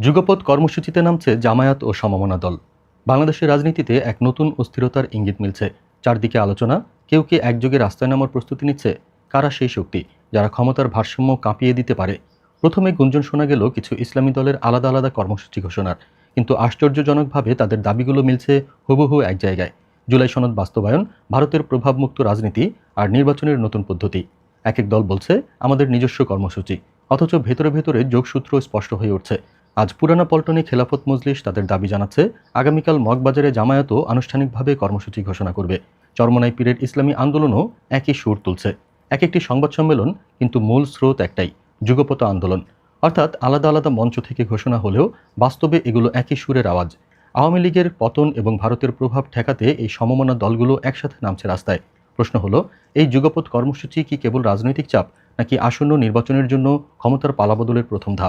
যুগপৎ কর্মসূচিতে নামছে জামায়াত ও সমমনা দল। বাংলাদেশের রাজনীতিতে এক নতুন অস্থিরতার ইঙ্গিত মিলছে। চারদিকে আলোচনা, কেউ কে একযোগে রাস্তায় নামার প্রস্তুতি নিচ্ছে, কারা সেই শক্তি যারা ক্ষমতার ভারসাম্য কাঁপিয়ে দিতে পারে? প্রথমে গুঞ্জন শোনা গেল কিছু ইসলামী দলের আলাদা আলাদা কর্মসূচি ঘোষণার। কিন্তু আশ্চর্যজনকভাবে তাদের দাবিগুলো মিলছে হুবহু এক জায়গায়। জুলাই সনদ বাস্তবায়ন, ভারতের প্রভাবমুক্ত রাজনীতি আর নির্বাচনের নতুন পদ্ধতি। এক এক দল বলছে, আমাদের নিজস্ব কর্মসূচি। অথচ ভেতরে ভেতরে যোগসূত্র স্পষ্ট হয়ে উঠছে। আজ পুরানা পল্টনে খেলাফত মজলিস তাদের দাবি জানাচ্ছে, আগামীকাল মগবাজারে জামায়াতও আনুষ্ঠানিকভাবে কর্মসূচি ঘোষণা করবে। চরমনাই পীরের ইসলামী আন্দোলনও একই সুর তুলছে। এক একটি সংবাদ সম্মেলন কিন্তু মূল স্রোত একটাই যুগপত আন্দোলন। অর্থাৎ আলাদা আলাদা মঞ্চ থেকে ঘোষণা হলেও বাস্তবে এগুলো একই সুরের আওয়াজ। আওয়ামী লীগের পতন এবং ভারতের প্রভাব ঠেকাতে এই সমমনা দলগুলো একসাথে নামছে রাস্তায়। প্রশ্ন হলো, এই যুগপৎ কর্মসূচি কি কেবল রাজনৈতিক চাপ, নাকি আসন্ন নির্বাচনের জন্য ক্ষমতার পালাবদলের প্রথম ধাপ?